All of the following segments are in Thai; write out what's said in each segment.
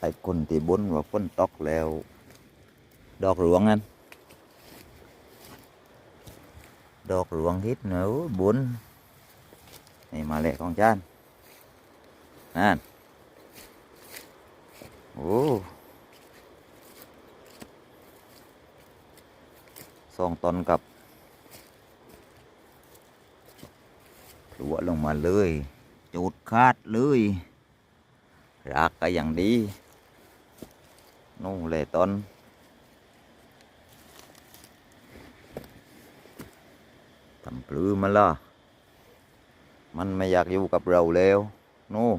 ไอ้คนที่บนว่าฝนตกแล้ว ดอกหลวงนั่นดอกหลวงฮิตเนื้อบุญนี่มาเลยของจานนั่นโอ้สองตนกับถลวลงมาเลยจุดคาดเลยรักก็อย่างดี นู่นเลยต้นทำปลือมันละมันไม่อยากอยู่กับเราแล้วนู่น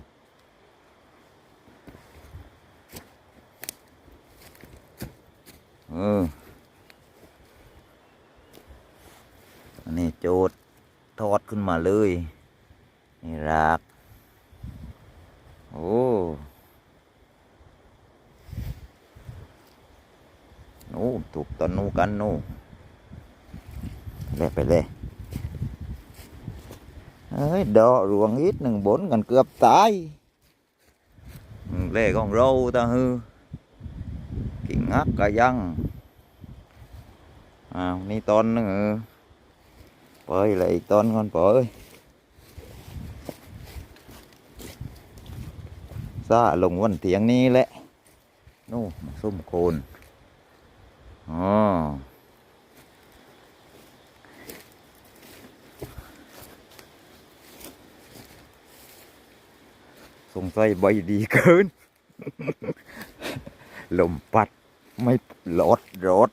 เอออันนี้โจดทอดขึ้นมาเลย นี่รัก โอ้ นู่นถูกต้นนู่กันนู่เลยไปเลยเฮ้ยดอกรวง ít หนึ่งบนกันเกือบตายเล่ของเราตาฮือกิ่งงักกะยังอ้าวนี่ต้นนึงเออปล่อย lại อีกต้นก่อนปล่อยซาลงวันเถียงนี้แหละนู่นส้มโคน อ๋อสงสัยใบดีเกิน ลมปัดไม่รดรด